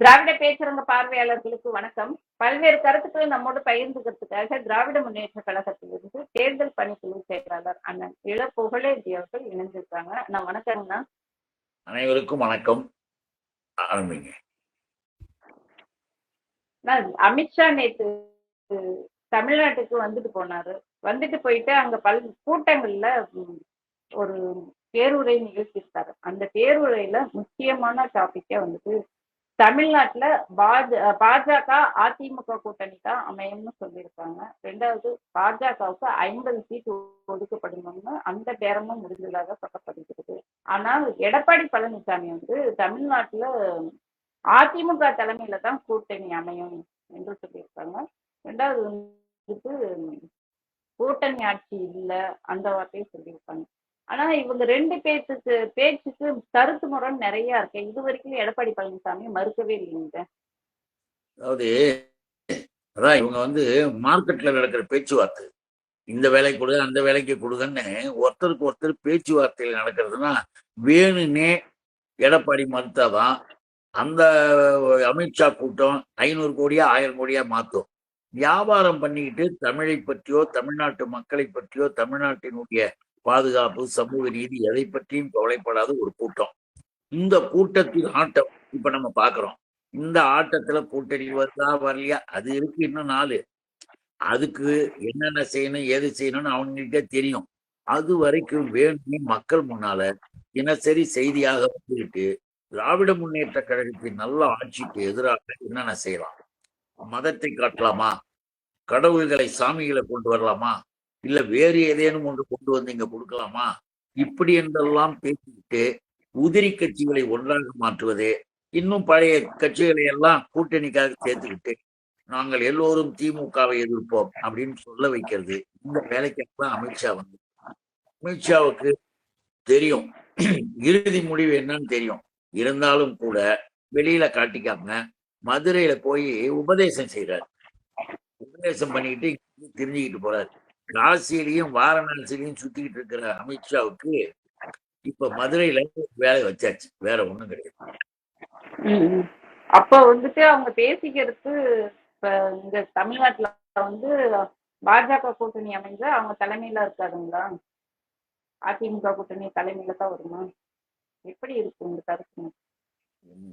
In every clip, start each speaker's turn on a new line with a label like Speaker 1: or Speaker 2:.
Speaker 1: திராவிட பேச்சுரங்க பார்வையாளர்களுக்கு வணக்கம். பல்வேறு கருத்துக்களை நம்மோடு பகிர்ந்துக்கிறதுக்காக திராவிட முன்னேற்ற கழகத்திலிருந்து தேர்தல் பணிக்குழு செயலாளர் அண்ணன் இள புகழேந்தி அவர்கள் இணைஞ்சிருக்காங்க நான் வணக்கங்கண்ணா
Speaker 2: அனைவருக்கும் வணக்கம். ஆரம்பிங்க.
Speaker 1: நான் அமித்ஷா நேத்து தமிழ்நாட்டுக்கு வந்துட்டு போனாரு. வந்துட்டு போயிட்டு அங்க பல் கூட்டங்கள்ல ஒரு பேருரை நிகழ்த்தியிருக்காரு. அந்த பேருரையில முக்கியமான டாபிக்கே வந்துட்டு தமிழ்நாட்டுல பாஜ பாஜக அதிமுக கூட்டணி தான் அமையும்னு சொல்லியிருக்காங்க. ரெண்டாவது பாஜகவுக்கு ஐம்பது சீட் ஒதுக்கப்படணும்னு அந்த பேரமும் முடிஞ்சதாக சொல்லப்படுகிறது. ஆனால் எடப்பாடி பழனிசாமி வந்து தமிழ்நாட்டுல அதிமுக தலைமையில தான் கூட்டணி அமையும் என்று சொல்லியிருக்காங்க. ரெண்டாவது வந்துட்டு கூட்டணி ஆட்சி இல்லை அந்த வார்த்தையை சொல்லியிருக்காங்க. ஆனா இவங்க ரெண்டு பேத்துக்கு பேச்சுக்கு கருத்து முரண் நிறைய இருக்கு. இது வரைக்கும் எடப்பாடி பழனிசாமி மறுக்கவே இல்லைங்க.
Speaker 2: அதாவது அதான் இவங்க வந்து மார்க்கெட்ல நடக்கிற பேச்சுவார்த்தை. இந்த வேலை கொடு அந்த வேலைக்கு கொடுங்கன்னு ஒருத்தருக்கு ஒருத்தர் பேச்சுவார்த்தையில் நடக்கிறதுனா வேணுன்னே எடப்பாடி மறுத்தாதான் அந்த அமித்ஷா கூட்டம் ஐநூறு கோடியா ஆயிரம் கோடியா மாற்றும் வியாபாரம் பண்ணிக்கிட்டு தமிழை பற்றியோ தமிழ்நாட்டு மக்களை பற்றியோ தமிழ்நாட்டினுடைய பாதுகாப்பு சமூக நீதி எதை பற்றியும் கவலைப்படாத ஒரு கூட்டம். இந்த கூட்டத்தின் ஆட்டம் இப்ப நம்ம பாக்குறோம். இந்த ஆட்டத்துல கூட்டணி வருதா வரலையா? அது இருக்கு இன்னும் நாலு. அதுக்கு என்னென்ன செய்யணும் எது செய்யணும்னு அவங்ககிட்ட தெரியும். அது வரைக்கும் வேணுமே மக்கள் முன்னால தினசரி செய்தியாக வந்துகிட்டு திராவிட முன்னேற்ற கழகத்தின் நல்ல ஆட்சிக்கு எதிராக என்னென்ன செய்யலாம்? மதத்தை காட்டலாமா? கடவுள்களை சாமிகளை கொண்டு வரலாமா? இல்ல வேறு ஏதேனும் ஒன்று கொண்டு வந்து இங்க கொடுக்கலாமா? இப்படி என்றெல்லாம் பேசிக்கிட்டு உதிரி கட்சிகளை ஒன்றாக மாற்றுவது இன்னும் பழைய கட்சிகளை எல்லாம் கூட்டணிக்காக சேர்த்துக்கிட்டு நாங்கள் எல்லோரும் திமுகவை எதிர்ப்போம் அப்படின்னு சொல்ல வைக்கிறது இந்த வேலைக்கெல்லாம் அமித்ஷா வந்து. அமித்ஷாவுக்கு தெரியும். இறுதி முடிவு என்னன்னு தெரியும். இருந்தாலும் கூட வெளியில காட்டிக்காம மதுரையில போய் உபதேசம் செய்யறாரு உபதேசம் பண்ணிக்கிட்டு இங்க தெரிஞ்சுக்கிட்டு போறாரு. காசியிலையும் வாரணாசிலையும் சுத்திக்கிட்டு இருக்கிற அமித்ஷாவுக்கு இப்ப மதுரையில வேலை வச்சாச்சு. வேற ஒண்ணும் கிடையாது.
Speaker 1: அப்ப வந்துட்டு அவங்க பேசிக்கிறது இப்ப இங்க தமிழ்நாட்டுல வந்து பாஜக கூட்டணி அமைஞ்சா அவங்க தலைமையில இருக்காதுங்களா அதிமுக கூட்டணி தலைமையில தான் வருமா? எப்படி இருக்கு உங்க கருத்து?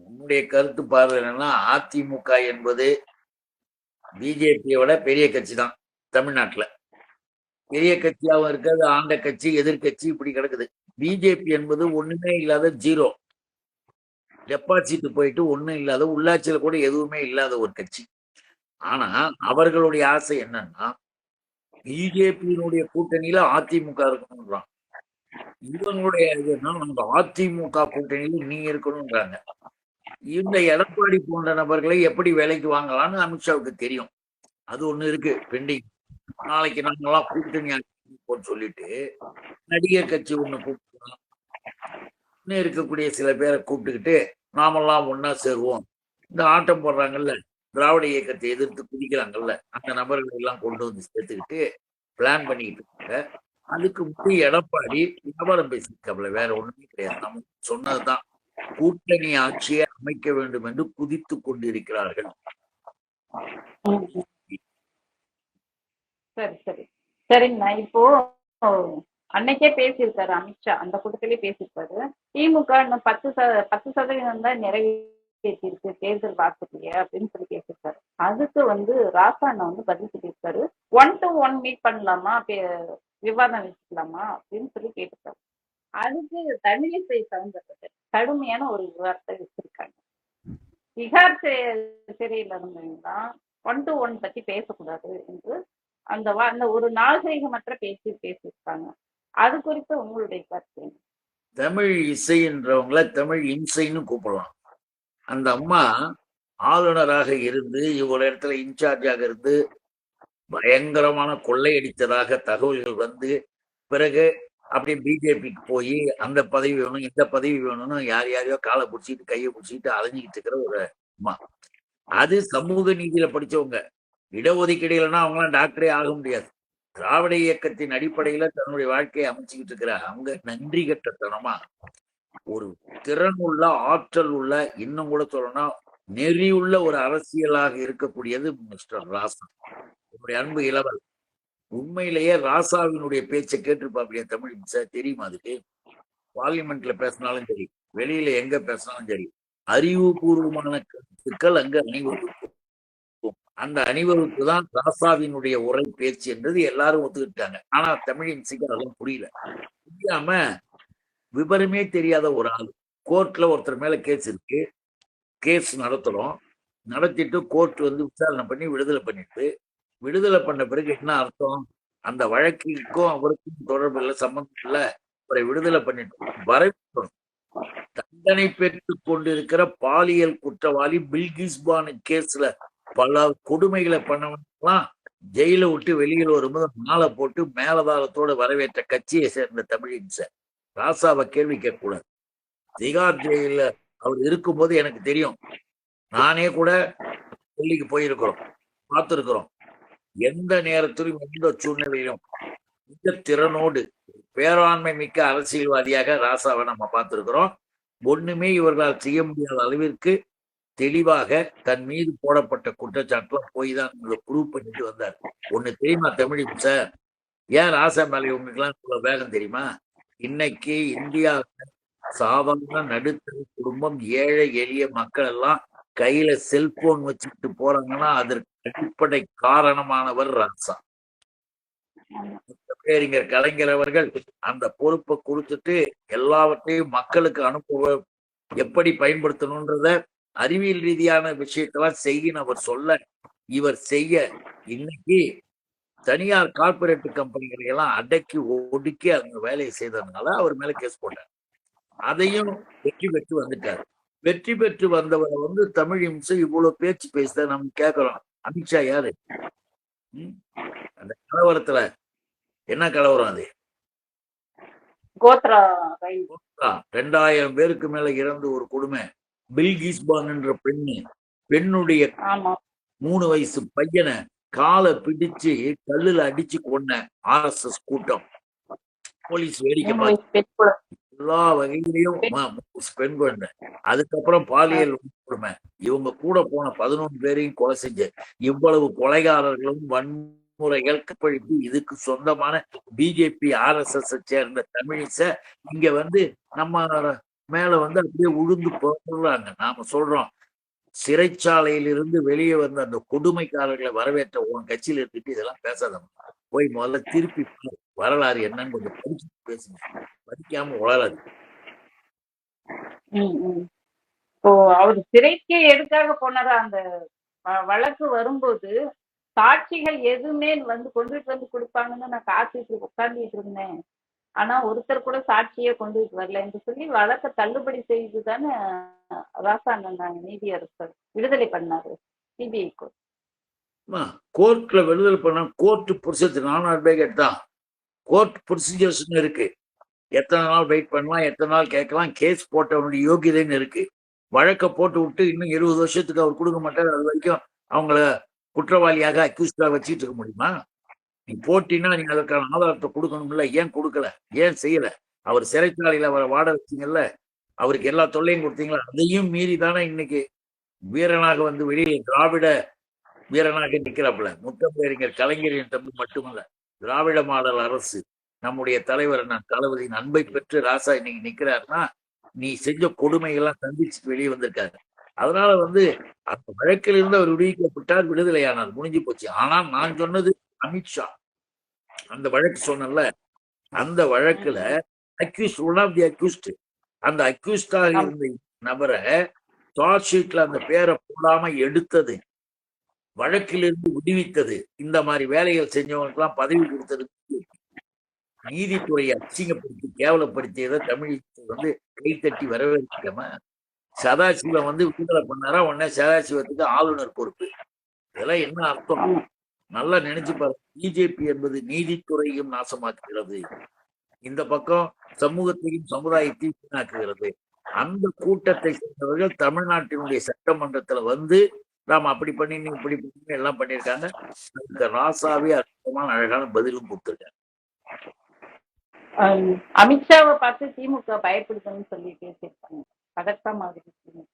Speaker 2: உன்னுடைய கருத்து பார்வை என்னன்னா அதிமுக என்பது பிஜேபியோட பெரிய கட்சி தான் தமிழ்நாட்டுல. பெரிய கட்சியாவும் இருக்காது ஆண்ட கட்சி எதிர்கட்சி இப்படி கிடக்குது. பிஜேபி என்பது ஒண்ணுமே இல்லாத ஜீரோ. டெபாசிட் போயிட்டு ஒண்ணும் இல்லாத உள்ளாட்சியில கூட எதுவுமே இல்லாத ஒரு கட்சி. ஆனா அவர்களுடைய ஆசை என்னன்னா பிஜேபியினுடைய கூட்டணியில அதிமுக இருக்கணும்ன்றான். இவங்களுடைய இதுன்னா நம்ம அதிமுக கூட்டணியில நீ இருக்கணும்ன்றாங்க. இந்த எடப்பாடி போன்ற நபர்களை எப்படி வேலைக்கு வாங்கலாம்னு அமித்ஷாவுக்கு தெரியும். அது ஒண்ணு இருக்கு பெண்டிங் நாளைக்கு நாங்கெல்லாம் கூட்டணி சொல்லிட்டு நடிகர் கட்சி ஒண்ணு கூப்பிட்டுக்கலாம் இன்னும் இருக்கக்கூடிய சில பேரை கூப்பிட்டுக்கிட்டு நாமெல்லாம் ஒண்ணா சேருவோம். இந்த ஆட்டம் போடுறாங்கல்ல திராவிட இயக்கத்தை எதிர்த்து குதிக்கிறாங்கல்ல அந்த நபர்களை எல்லாம் கொண்டு வந்து சேர்த்துக்கிட்டு பிளான் பண்ணிக்கிட்டு இருக்காங்க. அதுக்கு முன்னாடி எடப்பாடி வியாபாரம் பேசியிருக்காப்ல வேற ஒண்ணுமே கிடையாது. நம்ம சொன்னதுதான். கூட்டணி ஆட்சியை அமைக்க வேண்டும் என்று குதித்து கொண்டிருக்கிறார்கள்.
Speaker 1: சரி சரி. சரிங்கண்ணா. இப்போ அன்னைக்கே பேசியிருக்காரு அமித்ஷா. அந்த கூட்டத்திலே பேசியிருக்காரு திமுக இன்னும் பத்து ச பத்து சதவீதம் தான் நிறைவேற்றிருக்கு தேர்தல் வாக்குறுதிய அப்படின்னு சொல்லி பேசியிருக்காரு. அதுக்கு வந்து ராசா அண்ணா வந்து பதில் சொல்லியிருக்காரு. ஒன் டு ஒன் மீட் பண்ணலாமா? பே- விவாதம் வச்சுக்கலாமா? அப்படின்னு சொல்லி கேட்டிருக்காரு. அதுக்கு தமிழிசை சவுந்தரராஜன் கடுமையான ஒரு விவாதத்தை வச்சிருக்காங்க. திகார் சி- சிறையில இருந்தவங்க ஒன் டு ஒன் பத்தி பேசக்கூடாது என்று அந்த வா- அந்த ஒரு நாகரிகமற்ற பேச்சு பேசியிருக்காங்க. அது குறித்து உங்களுடைய கருத்து
Speaker 2: தமிழ் இசைன்றவங்கள தமிழ் இம்சைன்னு கூப்பிடலாம். அந்த அம்மா ஆளுநராக இருந்து இவ்வளவு இடத்துல இன்சார்ஜாக இருந்து பயங்கரமான கொள்ளையடித்ததாக தகவல்கள் வந்து பிறகு அப்படியே பிஜேபிக்கு போய் அந்த பதவி வேணும் இந்த பதவி வேணும்னு யார் யாரையோ காலை பிடிச்சிட்டு கையை பிடிச்சிட்டு அலைஞ்சிக்கிட்டு இருக்கிற ஒரு அம்மா. அது சமூக நீதியில படிச்சவங்க. இடஒதுக்கீடுகள்னா அவங்களாம் டாக்டரே ஆக முடியாது. திராவிட இயக்கத்தின் அடிப்படையில தன்னுடைய வாழ்க்கையை அமைச்சுக்கிட்டு இருக்கிற அவங்க நன்றி கட்டத்தனமா ஒரு திறன் உள்ள ஆற்றல் உள்ள இன்னும் கூட சொல்லணும்னா நெறியுள்ள ஒரு அரசியலாக இருக்கக்கூடியது மிஸ்டர் ராசா. என்னுடைய அன்பு இளவல் உண்மையிலேயே ராசாவினுடைய பேச்சை கேட்டிருப்பாப்பியா தமிழ் சார் தெரியுமா அதுக்கு? பார்லிமெண்ட்ல பேசினாலும் சரி வெளியில எங்க பேசினாலும் சரி அறிவுபூர்வமான கருத்துக்கள் அங்க அணிவகுக்கும். அந்த அணிவகுப்பு தான் ராசாவினுடைய உரை பேச்சு என்றது எல்லாரும் ஒத்துக்கிட்டாங்க. ஆனா தமிழின் சிக்கல் அதெல்லாம் புரியல. புரியாம விவரமே தெரியாத ஒரு ஆள். கோர்ட்ல ஒருத்தர் மேல கேஸ் இருக்கு. கேஸ் நடத்துறோம். நடத்திட்டு கோர்ட் வந்து விசாரணை பண்ணி விடுதலை பண்ணிட்டு விடுதலை பண்ண பிறகு என்ன அர்த்தம்? அந்த வழக்கிற்கும் அவருக்கும் தொடர்பு இல்லை சம்பந்தம் இல்லை. அவரை விடுதலை பண்ணிட்டு வரவேற்கணும். தண்டனை பெற்றுக் கொண்டிருக்கிற பாலியல் குற்றவாளி பில்கிஸ்பானு கேஸ்ல பல கொடுமைகளை பண்ணவங்கலாம் ஜெயில விட்டு வெளியில் வரும்போது மாலை போட்டு மேலதாளத்தோட வரவேற்ற கட்சியை சேர்ந்த தமிழின் சார். ராசாவை கேள்வி கேட்கக்கூடாது. திகார் ஜெயில அவர் இருக்கும்போது எனக்கு தெரியும். நானே கூட டெல்லிக்கு போயிருக்கிறோம் பார்த்திருக்கிறோம். எந்த நேரத்திலும் எந்த சூழ்நிலையிலும் மிக திறனோடு பேராண்மை மிக்க அரசியல்வாதியாக ராசாவை நம்ம பார்த்திருக்கிறோம். ஒண்ணுமே இவர்களால் செய்ய முடியாத அளவிற்கு தெளிவாக தன் மீது போடப்பட்ட குற்றச்சாட்டுலாம் போய் தான் ப்ரூவ் பண்ணிட்டு வந்தார். ஒண்ணு தெரியுமா தமிழ் சார் ஏன் ராசா மேலே உங்களுக்குலாம் இவ்வளவு வேகம் தெரியுமா? இன்னைக்கு இந்தியா சாதாரண நடுத்தர குடும்பம் ஏழை எளிய மக்கள் எல்லாம் கையில செல்போன் வச்சுட்டு போறாங்கன்னா அதற்கு அடிப்படை காரணமானவர் ராசா. பேரிஞர் கலைஞர் அவர்கள் அந்த பொறுப்பை கொடுத்துட்டு எல்லாவற்றையும் மக்களுக்கு அனுப்புவ எப்படி பயன்படுத்தணும்ன்றத அறிவியல் ரீதியான விஷயத்தெல்லாம் செய்யின்னு அவர் சொல்ல இவர் செய்ய இன்னைக்கு தனியார் கார்பரேட் கம்பெனிகளை எல்லாம் அடக்கி ஒடுக்கி அந்த வேலையை செய்ததுனால அவர் மேல கேஸ் போட்டார். அதையும் வெற்றி பெற்று வந்துட்டார். வெற்றி பெற்று வந்தவரை வந்து தமிழ் இம்சை இவ்வளவு பேச்சு பேசுத நம்ம கேட்கிறோம் அமித்ஷா யாரு? அந்த கலவரத்துல என்ன கலவரம் அது? ரெண்டாயிரம் பேருக்கு மேல இறந்த ஒரு கொடுமை. பில்கிஸ் பான் என்ற பெண்ணு பெண்ணுடைய மூணு வயசு பையனை காலை பிடிச்சு கல்லுல அடிச்சு கொன்ன ஆர்எஸ்எஸ் கூட்டம். போலீஸ் வேடிக்கை பார்த்து. எல்லா வகையிலையும் ம- ம- பெண் குழந்தை அதுக்கப்புறம் பாலியல் கொடுமை இவங்க கூட போன பதினொன்று பேரையும் கொலை செஞ்ச. இவ்வளவு கொலைகாரர்களும் வன்முறைகள் கற்பழிப்பு. இதுக்கு சொந்தமான பிஜேபி ஆர்எஸ்எஸ் சேர்ந்த தமிழிச. இங்க வந்து நம்ம மேல வந்து அப்படியே உழுந்து போடுறாங்க நாம சொல்றோம். சிறைச்சாலையிலிருந்து வெளியே வந்த அந்த கொடுமைக்காரர்களை வரவேற்ற உன் கட்சியில இருந்துட்டு இதெல்லாம் பேசாத போய் முதல்ல திருப்பி வரலாறு என்னன்னு கொஞ்சம் படிச்சு பேசுங்க. படிக்காம உளராது
Speaker 1: இப்போ அவர் சிறைக்கே எதுக்காக போனாரா? அந்த வ- வழக்கு வரும்போது சாட்சிகள் எதுவுமே வந்து கொண்டுட்டு வந்து கொடுப்பாங்கன்னு நான் காத்துட்டு உட்கார்ந்துட்டு இருந்தேன். ஆனா ஒருத்தர் கூட சாட்சியே கொண்டு வரல என்று சொல்லி வழக்கை தள்ளுபடி செய்து தானே ராசாங்க நீதியரசர் விடுதலை பண்ணாரு சிபிஐ கோர்ட்
Speaker 2: கோர்ட்ல விடுதலை பண்ண கோர்ட் ப்ரொசீஜர் நான் அட்வொகேட் தான். கோர்ட் ப்ரொசீஜர்ஸ் இருக்கு. எத்தனை நாள் வெயிட் பண்ணலாம் எத்தனை நாள் கேட்கலாம் கேஸ் போட்டவனுடைய யோகியதைன்னு இருக்கு. வழக்கை போட்டு விட்டு இன்னும் இருபது வருஷத்துக்கு அவர் கொடுக்க மாட்டார் அது வரைக்கும் அவங்கள குற்றவாளியாக அக்யூஸ்டாக வச்சுட்டு இருக்க முடியுமா? நீ போட்டினா நீங்க அதற்கான ஆதாரத்தை கொடுக்கணும்ல. ஏன் கொடுக்கல? ஏன் செய்யல? அவர் சிறைச்சாலையில அவரை வாட வச்சிங்கல்ல? அவருக்கு எல்லா தொல்லையும் கொடுத்தீங்களா? அதையும் மீறி தானே இன்னைக்கு வீரனாக வந்து வெளியே திராவிட வீரனாக நிற்கிறாப்புல. முத்தமிழறிஞர் கலைஞரின் தம்பி மட்டுமல்ல திராவிட மாடல் அரசு. நம்முடைய தலைவர் நான் தளபதியின் அன்பை பெற்று ராசா இன்னைக்கு நிக்கிறாருன்னா நீ செஞ்ச கொடுமைகள்லாம் சந்திச்சுட்டு வெளியே வந்திருக்காரு. அதனால வந்து அந்த வழக்கிலிருந்து அவர் விடுவிக்கப்பட்டார் விடுதலையானார். முடிஞ்சு போச்சு. ஆனா நான் சொன்னது அமித்ஷா. அந்த வழக்கு சொன்னல அந்த வழக்குல accused one of the accused அந்த அக்யூஸ்டாக இருந்த நபரை சார்ஜ் ஷீட்ல அந்த பேரை போடாம எடுத்தது வழக்கிலிருந்து விடுவித்தது. இந்த மாதிரி வேலைகள் செஞ்சவங்களுக்கெல்லாம் பதவி கொடுத்தது நீதித்துறையை அசிங்கப்படுத்தி கேவலப்படுத்தியதை தமிழ் வந்து கைத்தட்டி வரவேற்காம சதாசிவம் வந்து விடுதலை பண்ணாரா? உடனே சதாசிவத்துக்கு ஆளுநர் பொறுப்பு. இதெல்லாம் என்ன அர்த்தம்? நல்லா நினைச்சு பாருங்க பிஜேபி என்பது நீதித்துறையும் நாசமாக்குகிறது. இந்த பக்கம் சமூகத்தையும் சமுதாயத்தையும் வீணாக்குகிறது. அந்த கூட்டத்தை சேர்ந்தவர்கள் தமிழ்நாட்டினுடைய சட்டமன்றத்துல வந்து நாம அப்படி பண்ணி இப்படி பண்ணி எல்லாம் பண்ணியிருக்காங்க. அதுக்கு ராசாவே அற்புதமான அழகான பதிலும் கொடுத்துருக்காங்க
Speaker 1: அமித்ஷாவை பார்த்து திமுக பயப்படுதுன்னு சொல்லி பேசியிருக்காங்க பதட்டமா இருக்கு.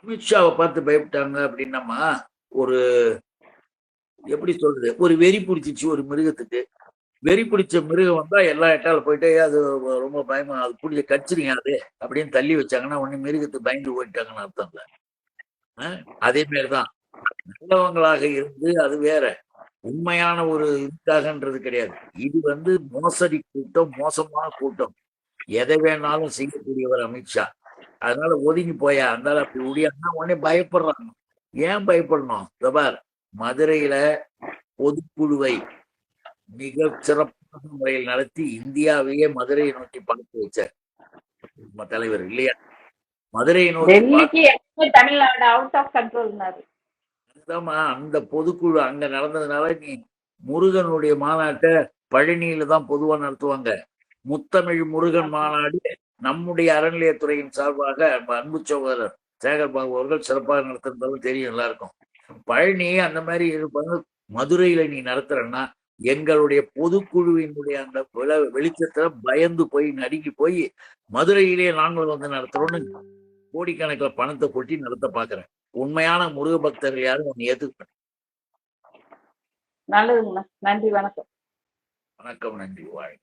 Speaker 2: அமித்ஷாவை பார்த்து பயப்பட்டாங்க அப்படின்னம்மா ஒரு எப்படி சொல்றது? ஒரு வெறி பிடிச்சிச்சு ஒரு மிருகத்துக்கு. வெறி பிடிச்ச மிருகம் வந்தா எல்லா இடத்தால போயிட்டே அது ரொம்ப பயமா அது பிடிச்ச கச்சிரிங்க அது அப்படின்னு தள்ளி வச்சாங்கன்னா உடனே மிருகத்தை பயந்து போயிட்டாங்கன்னு அர்த்தம் இல்லை. அதே மாதிரிதான். நல்லவங்களாக இருந்து அது வேற. உண்மையான ஒரு இதுக்காகன்றது கிடையாது. இது வந்து மோசடி கூட்டம் மோசமான கூட்டம். எதை வேணாலும் செய்யக்கூடியவர் அமித்ஷா. அதனால ஒதுங்கி போயா இருந்தாலும் அப்படி ஒடியான்னா உடனே பயப்படுறாங்க. ஏன் பயப்படணும்? இதோ பார். மதுரையில பொதுக்குழுவை மிக சிறப்பான முறையில் நடத்தி இந்தியாவையே மதுரையை நோக்கி பார்த்து வச்சார். நம்ம தலைவர் இல்லையா? மதுரையை நோக்கி அந்த பொதுக்குழு அங்க நடந்ததுனால நீ முருகனுடைய மாநாட்டை பழனியில தான் பொதுவா நடத்துவாங்க. முத்தமிழ் முருகன் மாநாடு நம்முடைய அறநிலையத்துறையின் சார்பாக அன்பு சகோதரர் சேகர் பாபு அவர்கள் சிறப்பாக நடத்துறதாலும் தெரியும் எல்லாருக்கும் பழனி அந்த மாதிரி இருப்பாங்க மதுரையில நீ நடத்துறன்னா எங்களுடைய பொதுக்குழுவினுடைய அந்த விள- வெளிச்சத்துல பயந்து போய் நடுங்கி போய் மதுரையிலே நாங்கள் வந்து நடத்துறோம்னு கோடிக்கணக்கில் பணத்தை கொட்டி நடத்த பாக்குறேன். உண்மையான முருக பக்தர்கள் யாரும் ஒன்னு ஏத்துக்க
Speaker 1: நல்லதுங்கண்ணா. நன்றி வணக்கம்.
Speaker 2: வணக்கம் நன்றி வாழ்